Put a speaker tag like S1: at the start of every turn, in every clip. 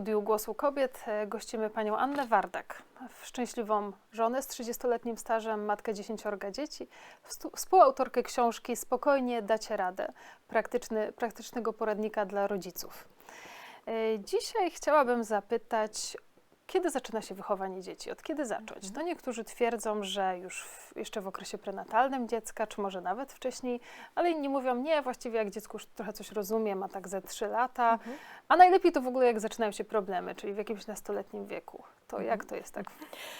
S1: studiu Głosu Kobiet e, gościmy panią Annę Wardak, szczęśliwą żonę z 30-letnim stażem, matkę dziesięciorga dzieci, współautorkę książki Spokojnie dacie radę, praktyczny, praktycznego poradnika dla rodziców. E, Dzisiaj chciałabym zapytać, kiedy zaczyna się wychowanie dzieci? Od kiedy zacząć? No niektórzy twierdzą, że już w, jeszcze w okresie prenatalnym dziecka, czy może nawet wcześniej, ale inni mówią, nie, właściwie jak dziecko już trochę coś rozumie, ma tak ze 3 lata, a najlepiej to w ogóle jak zaczynają się problemy, czyli w jakimś nastoletnim wieku. To jak to jest tak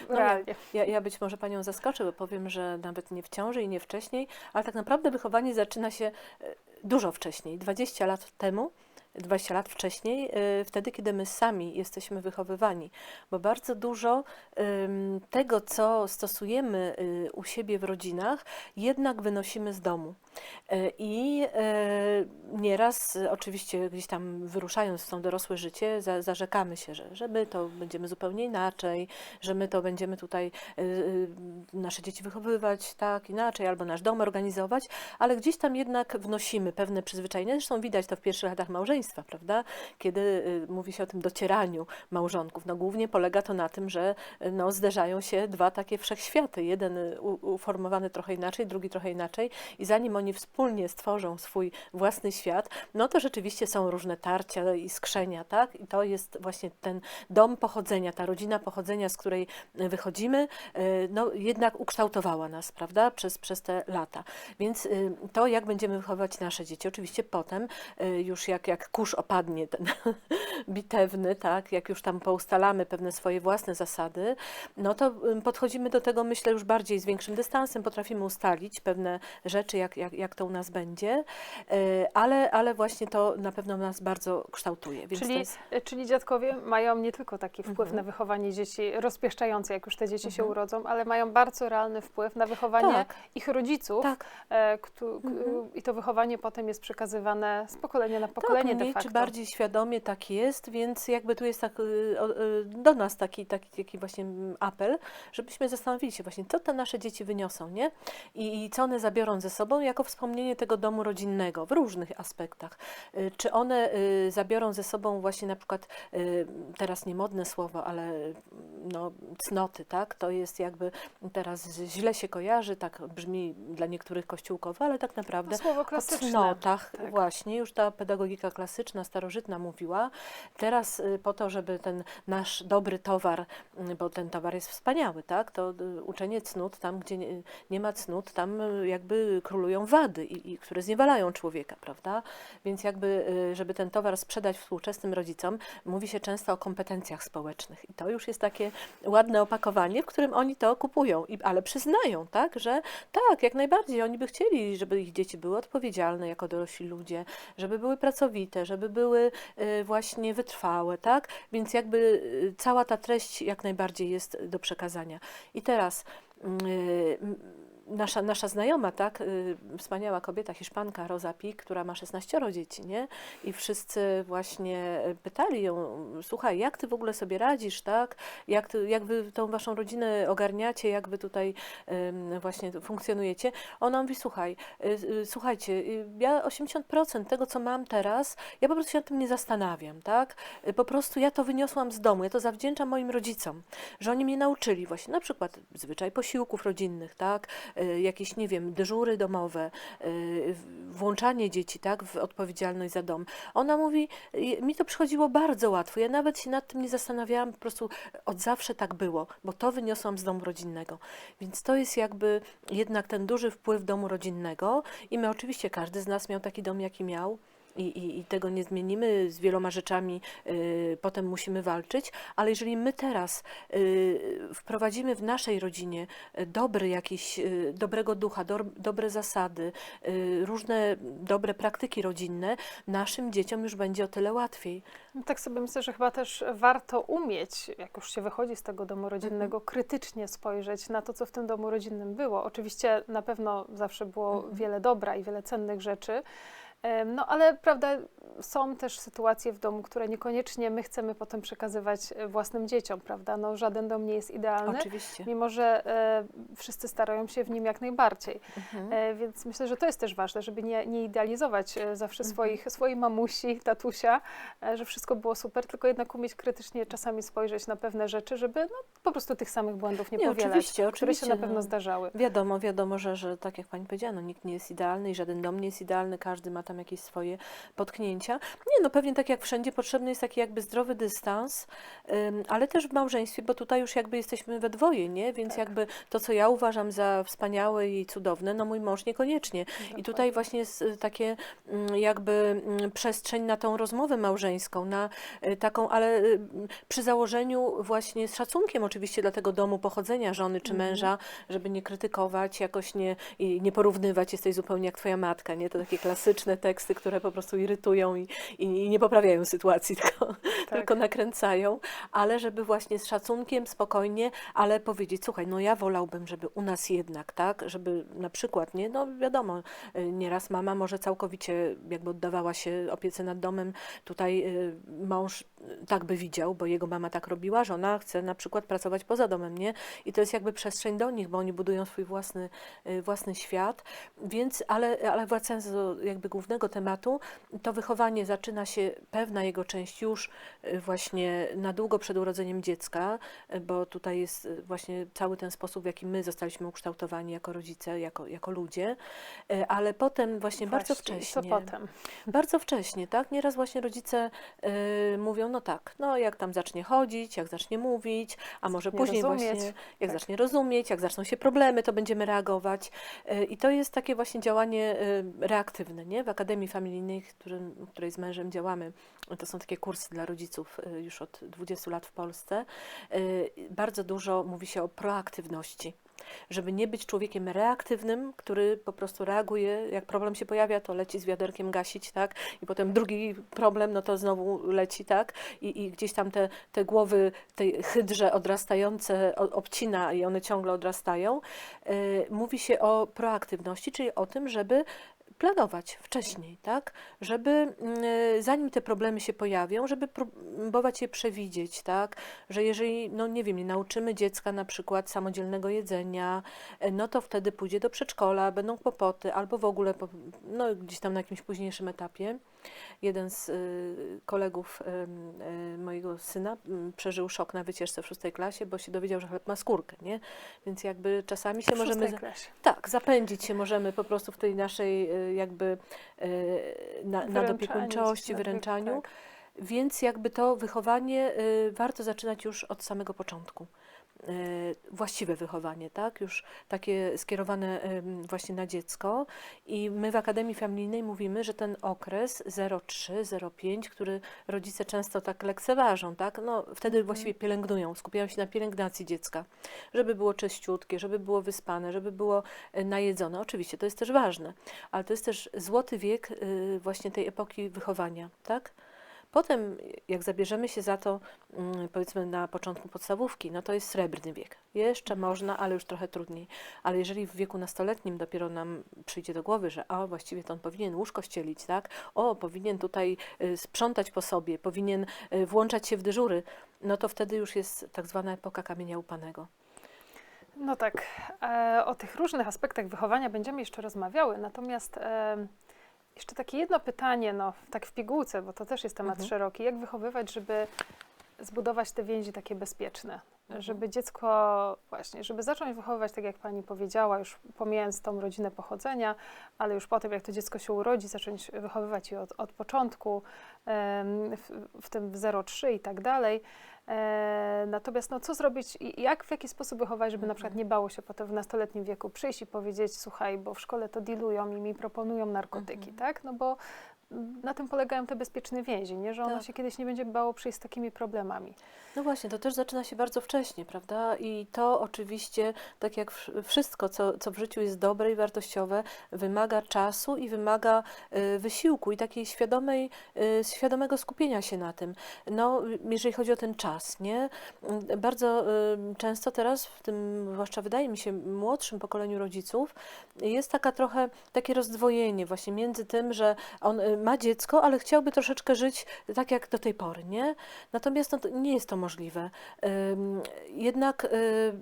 S2: No
S1: realnie?
S2: Ja, ja być może Panią zaskoczę, bo powiem, że nawet nie w ciąży i nie wcześniej, ale tak naprawdę wychowanie zaczyna się e, dużo wcześniej, 20 lat temu. 20 lat wcześniej, e, wtedy, kiedy my sami jesteśmy wychowywani, bo bardzo dużo tego, co stosujemy y, u siebie w rodzinach, jednak wynosimy z domu. E, I e, nieraz, e, oczywiście, gdzieś tam wyruszając w to dorosłe życie, za, zarzekamy się, że, że my to będziemy zupełnie inaczej, że my to będziemy tutaj nasze dzieci wychowywać tak inaczej, albo nasz dom organizować, ale gdzieś tam jednak wnosimy pewne przyzwyczajenia. Zresztą widać to w pierwszych latach małżeństwa, prawda? Kiedy mówi się o tym docieraniu małżonków. No głównie polega to na tym, że no, zderzają się dwa takie wszechświaty. Jeden uformowany trochę inaczej, drugi trochę inaczej i zanim oni wspólnie stworzą swój własny świat, no to rzeczywiście są różne tarcia i skrzenia, tak? I to jest właśnie ten dom pochodzenia, ta rodzina pochodzenia, z której wychodzimy, e, no jednak ukształtowała nas, prawda? Przez, przez te lata. Więc y, to, jak będziemy wychowywać nasze dzieci, oczywiście potem, y, już jak, jak kurz opadnie ten bitewny, tak? Jak już tam poustalamy pewne swoje własne zasady, no to podchodzimy do tego, myślę, już bardziej z większym dystansem, potrafimy ustalić pewne rzeczy, jak, jak, jak to u nas będzie, y, ale, ale właśnie to na pewno nas bardzo kształtuje.
S1: Czyli,
S2: jest...
S1: e, czyli dziadkowie mają nie tylko taki wpływ
S2: Mhm.
S1: na wychowanie dzieci, rozpieszczający, jak już te dzieci się
S2: Mhm.
S1: urodzą, ale mają bardzo realny wpływ na wychowanie
S2: Tak.
S1: ich rodziców.
S2: Tak.
S1: E, któ- k-
S2: Mhm.
S1: I to wychowanie potem jest przekazywane z pokolenia na pokolenie
S2: tak,
S1: de
S2: mniej
S1: facto.
S2: czy bardziej świadomie tak jest, więc jakby tu jest tak y, y, do nas taki, taki, taki właśnie apel, żebyśmy zastanowili się właśnie, co te nasze dzieci wyniosą, nie? I, I co one zabiorą ze sobą jako wspomnienie tego domu rodzinnego w różnych aspektach. Y, Czy one y, zabiorą ze sobą właśnie na przykład, y, teraz niemodne słowo, ale y, no, cnoty, tak? To jest jakby teraz źle się kojarzy, tak brzmi dla niektórych kościółkowo, ale tak naprawdę
S1: No, słowo
S2: o cnotach
S1: tak.
S2: właśnie, już ta pedagogika klasyczna, starożytna mówiła. Teraz po to, żeby ten nasz dobry towar, bo ten towar jest wspaniały, tak, to uczenie cnót, tam gdzie nie, ma cnót, tam jakby królują wady, i, i, które zniewalają człowieka, prawda? Więc jakby, y, żeby ten towar sprzedać współczesnym rodzicom, mówi się często o kompetencjach społecznych i to już jest takie ładne opakowanie, w którym oni to kupują, I, ale przyznają, tak, że tak, jak najbardziej. Oni by chcieli, żeby ich dzieci były odpowiedzialne jako dorośli ludzie, żeby były pracowite, żeby były y, właśnie wytrwałe, tak? Więc jakby y, cała ta treść jak najbardziej jest do przekazania. I teraz nasza, nasza znajoma, tak? y, Wspaniała kobieta, Hiszpanka, Rosa Pik, która ma 16 dzieci, nie? I wszyscy właśnie pytali ją, słuchaj, jak ty w ogóle sobie radzisz, tak? Jak, ty, jak wy tą waszą rodzinę ogarniacie, jak wy tutaj właśnie funkcjonujecie? Ona mówi, słuchaj, y, y, słuchajcie, ja 80% tego, co mam teraz, ja po prostu się nad tym nie zastanawiam, tak? Po prostu ja to wyniosłam z domu, ja to zawdzięczam moim rodzicom, że oni mnie nauczyli właśnie na przykład zwyczaj posiłków rodzinnych, tak? Y, Jakieś, nie wiem, dyżury domowe, w- włączanie dzieci, tak? W odpowiedzialność za dom. Ona mówi, mi to przychodziło bardzo łatwo, ja nawet się nad tym nie zastanawiałam, po prostu od zawsze tak było, bo to wyniosłam z domu rodzinnego. Więc to jest jakby jednak ten duży wpływ domu rodzinnego i my oczywiście, każdy z nas miał taki dom, jaki miał. I, i, I tego nie zmienimy, z wieloma rzeczami y, potem musimy walczyć, ale jeżeli my teraz y, wprowadzimy w naszej rodzinie y, dobry jakiś, y, dobrego ducha, do, dobre zasady, y, różne dobre praktyki rodzinne, naszym dzieciom już będzie o tyle łatwiej.
S1: No Tak sobie myślę, że chyba też warto umieć, jak już się wychodzi z tego domu rodzinnego,
S2: Mhm.
S1: krytycznie spojrzeć na to, co w tym domu rodzinnym było. Oczywiście na pewno zawsze było
S2: Mhm.
S1: wiele dobra i wiele cennych rzeczy, no ale prawda, są też sytuacje w domu, które niekoniecznie my chcemy potem przekazywać e, własnym dzieciom, prawda? No, żaden dom nie jest idealny,
S2: Oczywiście.
S1: mimo że e, wszyscy starają się w nim jak najbardziej.
S2: Mhm.
S1: E, więc myślę, że to jest też ważne, żeby nie, nie idealizować e, zawsze
S2: Mhm.
S1: swoich, swojej mamusi, tatusia, e, że wszystko było super, tylko jednak umieć krytycznie czasami spojrzeć na pewne rzeczy, żeby no, po prostu tych samych błędów nie,
S2: Nie,
S1: powielać,
S2: oczywiście,
S1: które
S2: oczywiście,
S1: się na pewno
S2: no.
S1: zdarzały.
S2: Wiadomo, wiadomo, że, że tak jak pani powiedziała, no, nikt nie jest idealny i żaden dom nie jest idealny, każdy ma tam jakieś swoje potknięcia. Nie, no pewnie tak jak wszędzie potrzebny jest taki jakby zdrowy dystans, ale też w małżeństwie, bo tutaj już jakby jesteśmy we dwoje, nie? Więc
S1: Tak.
S2: jakby to, co ja uważam za wspaniałe i cudowne, no mój mąż niekoniecznie. I tutaj właśnie jest y, takie mm, jakby mm, przestrzeń na tą rozmowę małżeńską, na y, taką, ale y, przy założeniu właśnie z szacunkiem oczywiście dla tego domu pochodzenia żony czy
S1: Mhm.
S2: męża, żeby nie krytykować, jakoś nie, i nie porównywać, jesteś zupełnie jak twoja matka, nie? To takie klasyczne teksty, które po prostu irytują i, i, i nie poprawiają sytuacji, tylko,
S1: Tak.
S2: tylko nakręcają, ale żeby właśnie z szacunkiem, spokojnie, ale powiedzieć, słuchaj, no ja wolałbym, żeby u nas jednak, tak, żeby na przykład, nie, no wiadomo, y, nieraz mama może całkowicie jakby oddawała się opiece nad domem, tutaj y, mąż y, tak by widział, bo jego mama tak robiła, że ona chce na przykład pracować poza domem, nie, i to jest jakby przestrzeń do nich, bo oni budują swój własny, własny świat, więc, ale, ale wracając do jakby głównego tematu, to wychowanie zaczyna się, pewna jego część już y, właśnie na długo przed urodzeniem dziecka, y, bo tutaj jest y, właśnie cały ten sposób, w jaki my zostaliśmy ukształtowani jako rodzice, jako, jako ludzie, ale potem właśnie, bardzo
S1: Właśnie, i
S2: wcześnie.
S1: Co potem?
S2: Bardzo wcześnie, tak? Nieraz właśnie rodzice y, mówią, no tak, no jak tam zacznie chodzić, jak zacznie mówić, a może
S1: Zacznie
S2: później
S1: rozumieć,
S2: właśnie, jak
S1: tak.
S2: zacznie rozumieć, jak zaczną się problemy, to będziemy reagować. Y, I to jest takie właśnie działanie y, reaktywne, nie? W Akademii Familijnej, którym, której z mężem działamy, to są takie kursy dla rodziców y, już od 20 lat w Polsce. Y, Bardzo dużo mówi się o proaktywności żeby nie być człowiekiem reaktywnym, który po prostu reaguje, jak problem się pojawia, to leci z wiaderkiem gasić, tak? I potem drugi problem, no to znowu leci, tak? I, i gdzieś tam te, te głowy, tej hydrze odrastające obcina i one ciągle odrastają. Y, mówi się o proaktywności, czyli o tym, żeby planować wcześniej, tak? Żeby mm, zanim te problemy się pojawią, żeby próbować je przewidzieć, tak? Że jeżeli, no nie wiem, nie nauczymy dziecka na przykład samodzielnego jedzenia, e, no to wtedy pójdzie do przedszkola, będą kłopoty, albo w ogóle no, gdzieś tam na jakimś późniejszym etapie. Jeden z y, kolegów y, mojego syna przeżył szok na wycieczce w szóstej klasie, bo się dowiedział, że chleb ma skórkę, nie? Więc jakby czasami się
S1: W
S2: możemy...
S1: klasie.
S2: tak, zapędzić się możemy po prostu w tej naszej y, jakby na,
S1: Wyręczaniu,
S2: nadopiekuńczości,
S1: nadwyk-
S2: wyręczaniu.
S1: tak.
S2: Więc jakby to wychowanie warto zaczynać już od samego początku. Y, właściwe wychowanie, tak? Już takie skierowane właśnie na dziecko. I my w Akademii Familijnej mówimy, że ten okres 0,3-0,5, który rodzice często tak lekceważą, tak? No, wtedy
S1: Mhm.
S2: właściwie pielęgnują, skupiają się na pielęgnacji dziecka, żeby było czyściutkie, żeby było wyspane, żeby było y, najedzone. Oczywiście to jest też ważne, ale to jest też złoty wiek y, właśnie tej epoki wychowania, tak? Potem, jak zabierzemy się za to, mm, powiedzmy na początku podstawówki, no to jest srebrny wiek. Jeszcze można, ale już trochę trudniej. Ale jeżeli w wieku nastoletnim dopiero nam przyjdzie do głowy, że o, właściwie to on powinien łóżko ścielić, tak? O, powinien tutaj y, sprzątać po sobie, powinien y, włączać się w dyżury, no to wtedy już jest tak zwana epoka kamienia upanego.
S1: No tak, e, o tych różnych aspektach wychowania będziemy jeszcze rozmawiały, natomiast jeszcze takie jedno pytanie, no tak w pigułce, bo to też jest temat
S2: Mhm.
S1: szeroki. Jak wychowywać, żeby zbudować te więzi takie bezpieczne?
S2: Mhm.
S1: Żeby dziecko, właśnie, żeby zacząć wychowywać, tak jak pani powiedziała, już pomijając tą rodzinę pochodzenia, ale już potem, jak to dziecko się urodzi, zacząć wychowywać je od, od początku, w, w tym 0,3 i tak dalej. E, natomiast no, co zrobić i jak, w jaki sposób wychować, żeby na przykład nie bało się potem w nastoletnim wieku przyjść i powiedzieć, słuchaj, bo w szkole to dilują i mi proponują narkotyki,
S2: Mhm.
S1: tak? No bo na tym polegają te bezpieczne więzi, nie? że ono
S2: Tak.
S1: się kiedyś nie będzie bało przyjść z takimi problemami.
S2: No właśnie, to też zaczyna się bardzo wcześnie, prawda? I to oczywiście, tak jak wsz- wszystko, co, co w życiu jest dobre i wartościowe, wymaga czasu i wymaga y, wysiłku i takiej świadomej, y, świadomego skupienia się na tym. No, jeżeli chodzi o ten czas, nie? Mm, Bardzo często teraz, w tym, zwłaszcza wydaje mi się, młodszym pokoleniu rodziców, jest taka trochę takie rozdwojenie właśnie między tym, że on, y, ma dziecko, ale chciałby troszeczkę żyć tak jak do tej pory, nie? Natomiast no, nie jest to możliwe. Jednak y,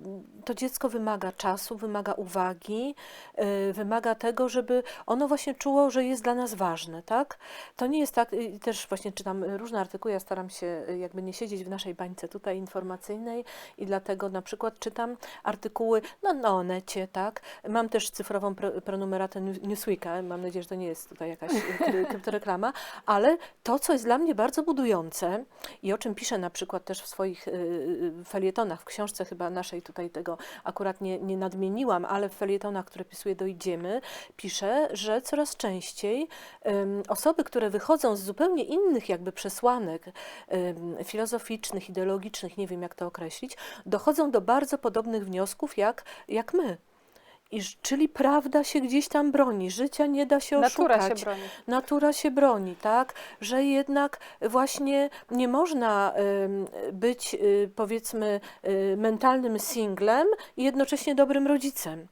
S2: to dziecko wymaga czasu, wymaga uwagi, y, wymaga tego, żeby ono właśnie czuło, że jest dla nas ważne, tak? To nie jest tak, też właśnie czytam różne artykuły, ja staram się jakby nie siedzieć w naszej bańce tutaj informacyjnej i dlatego na przykład czytam artykuły no, na Onecie, tak? Mam też cyfrową pro, pronumeratę News- Newsweeka, mam nadzieję, że to nie jest tutaj jakaś kry- kryptoreklama, ale to, co jest dla mnie bardzo budujące i o czym piszę na przykład też w swoich y, y, felietonach, w książce chyba naszej tutaj tego akurat nie, nie nadmieniłam, ale w felietonach, które pisuję do Idziemy, piszę, że coraz częściej osoby, które wychodzą z zupełnie innych jakby przesłanek em, filozoficznych, ideologicznych, nie wiem jak to określić, dochodzą do bardzo podobnych wniosków jak, jak my. I, czyli prawda się gdzieś tam broni, życia nie da się
S1: Natura
S2: oszukać
S1: się broni.
S2: natura się broni, tak? Że jednak właśnie nie można być y, powiedzmy y, mentalnym singlem i jednocześnie dobrym rodzicem.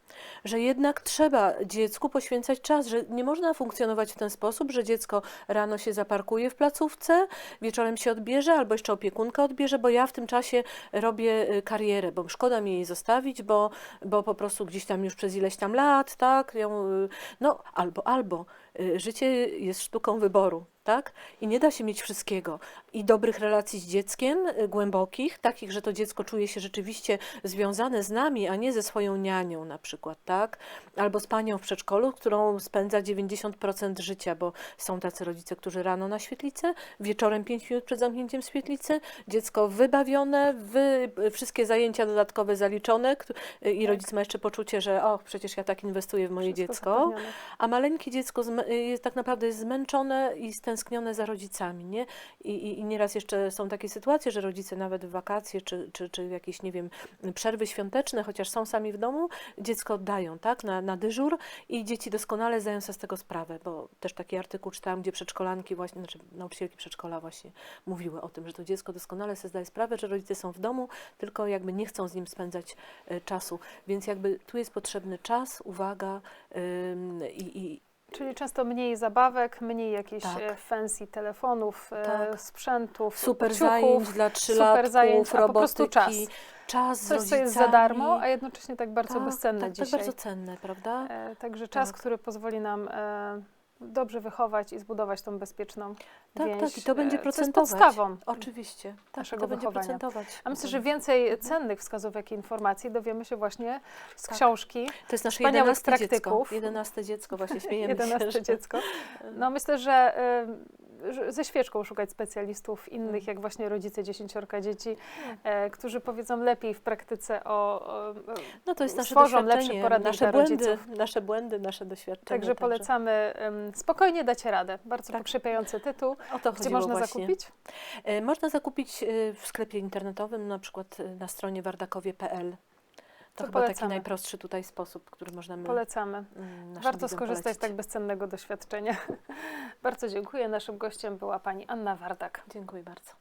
S2: Że jednak trzeba dziecku poświęcać czas, że nie można funkcjonować w ten sposób, że dziecko rano się zaparkuje w placówce, wieczorem się odbierze, albo jeszcze opiekunka odbierze, bo ja w tym czasie robię y, karierę, bo szkoda mi jej zostawić, bo, bo po prostu gdzieś tam już przez ileś tam lat, tak, ją, y, no albo, albo. Y, Życie jest sztuką wyboru, tak? I nie da się mieć wszystkiego. I dobrych relacji z dzieckiem, y, głębokich, takich, że to dziecko czuje się rzeczywiście związane z nami, a nie ze swoją nianią na przykład, tak? Albo z panią w przedszkolu, którą spędza 90% życia, bo są tacy rodzice, którzy rano na świetlicę, wieczorem 5 minut przed zamknięciem świetlicy, dziecko wybawione, wy, wszystkie zajęcia dodatkowe zaliczone i rodzic ma jeszcze poczucie, że o, przecież ja tak inwestuję w moje
S1: Wszystko
S2: dziecko.
S1: zapewnione.
S2: A maleńkie dziecko zm- jest tak naprawdę jest zmęczone i stęsknione za rodzicami, nie? I, i, I nieraz jeszcze są takie sytuacje, że rodzice nawet w wakacje czy, czy, czy jakieś, nie wiem, przerwy świąteczne, chociaż są sami w domu, dziecko oddają, tak, na, na dyżur i dzieci doskonale zdają sobie z tego sprawę, bo też taki artykuł czytałam, gdzie przedszkolanki właśnie, znaczy nauczycielki przedszkola właśnie mówiły o tym, że to dziecko doskonale sobie zdaje sprawę, że rodzice są w domu, tylko jakby nie chcą z nim spędzać e, czasu, więc jakby tu jest potrzebny czas, uwaga i, i,
S1: Czyli często mniej zabawek, mniej jakichś
S2: Tak.
S1: e, fancy telefonów, e,
S2: Tak.
S1: sprzętów,
S2: super
S1: ciuchów,
S2: zajęć dla trzylatków,
S1: zajęć, a po prostu
S2: robotyki,
S1: czas.
S2: czas
S1: Coś, co jest za darmo, a jednocześnie tak bardzo
S2: tak,
S1: bezcenne
S2: tak,
S1: dzisiaj.
S2: Tak bardzo cenne, prawda?
S1: E, Także czas,
S2: Tak.
S1: który pozwoli nam e, dobrze wychować i zbudować tą bezpieczną
S2: Tak,
S1: więź,
S2: tak, i to będzie
S1: e, co jest
S2: procentować.
S1: podstawą.
S2: Oczywiście, tak,
S1: naszego
S2: to będzie
S1: wychowania.
S2: procentować.
S1: A myślę,
S2: Mhm.
S1: że więcej cennych wskazówek i informacji dowiemy się właśnie z
S2: Tak.
S1: książki.
S2: To jest nasze jedenaste dziecko.
S1: praktyków.
S2: Jedenaste dziecko, właśnie śmiejemy
S1: 11
S2: się. że-
S1: dziecko. No myślę, że y, że ze świeczką szukać specjalistów innych, jak właśnie rodzice dziesięciorka dzieci, e, którzy powiedzą lepiej w praktyce o, o,
S2: No to jest nasze
S1: stworzą
S2: doświadczenie,
S1: poradnik
S2: nasze błędy,
S1: rodziców.
S2: nasze błędy, nasze doświadczenia.
S1: Także polecamy ym, Spokojnie dacie radę. Bardzo
S2: Tak.
S1: pokrzepiający tytuł.
S2: O to
S1: Gdzie można
S2: właśnie.
S1: zakupić?
S2: E, Można zakupić e, w sklepie internetowym, na przykład e, na stronie wardakowie.pl. To chyba taki
S1: polecamy.
S2: najprostszy tutaj sposób, który możemy
S1: Polecamy.
S2: mm,
S1: Warto skorzystać z
S2: polecić.
S1: tak bezcennego doświadczenia. Bardzo dziękuję. Naszym gościem była pani Anna Wardak.
S2: Dziękuję bardzo.